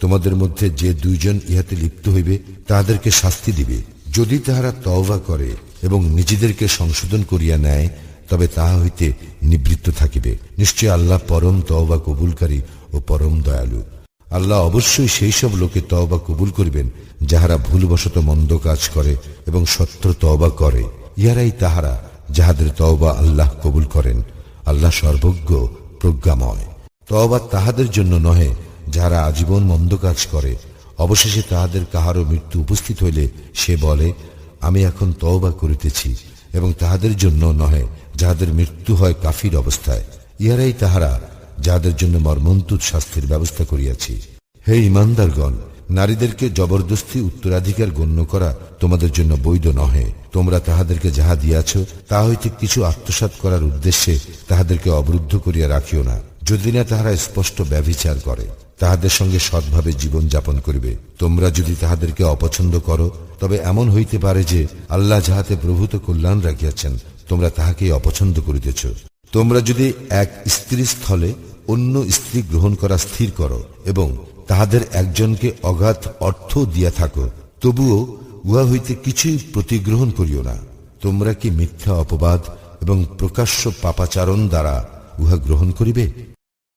তোমাদের মধ্যে যে দুইজন ইহাতে লিপ্ত হইবে, তাহাদেরকে শাস্তি দিবে। যদি তাহারা তওবা করে এবং নিজেদেরকে সংশোধন করিয়া নেয়, তবে তাহা হইতে নিবৃত্ত থাকিবে। নিশ্চয় আল্লাহ পরম তওবা কবুলকারী ও পরম দয়ালু। আল্লাহ অবশ্যই সেই সব লোকে তওবা কবুল করিবেন, যাহারা ভুলবশত মন্দ কাজ করে এবং সত্য তওবা করে। ইহারাই তাহারা যাহাদের তওবা আল্লাহ কবুল করেন। আল্লাহ সর্বজ্ঞ, প্রজ্ঞাময়। তওবা তাহাদের জন্য নহে যাহারা আজীবন মন্দ কাজ করে, অবশেষে তাহাদের কাহারও মৃত্যু উপস্থিত হইলে সে বলে, আমি এখন তওবা করিতেছি এবং তাহাদের জন্য নহে, যাহাদের মৃত্যু হয় কাফির অবস্থায়। ইহারাই তাহারা যাহাদের জন্য মর্মন্তুদ শাস্তির ব্যবস্থা করিয়াছি। হে ইমানদারগণ, নারীদেরকে জবরদস্তি উত্তরাধিকার গণ্য করা তোমাদের জন্য বৈধ নহে। তোমরা তাহাদেরকে যাহা দিয়াছ, তা হইতে কিছু আত্মসাৎ করার উদ্দেশ্যে তাহাদেরকে অবরুদ্ধ করিয়া রাখিও না। যদি না তাহারা স্পষ্ট ব্যভিচার করে, তাহাদের সঙ্গে সৎভাবে জীবন যাপন করিবে, তোমরা যদি তাহাদেরকে অপছন্দ করো, তবে এমন হইতে পারে যে আল্লাহ যাহাতে প্রভূত কল্যাণ রাখিয়াছেন, তোমরা তাহাকেই অপছন্দ করিতেছ। তোমরা যদি এক স্ত্রী স্থলে অন্য স্ত্রী গ্রহণ করা স্থির করো এবং তাহাদের একজনকে অগাধ অর্থ দিয়া থাকো, তবুও উহা হইতে কিছুই প্রতিগ্রহণ করিও না। তোমরা কি মিথ্যা অপবাদ এবং প্রকাশ্য পাপাচারণ দ্বারা উহা গ্রহণ করিবে?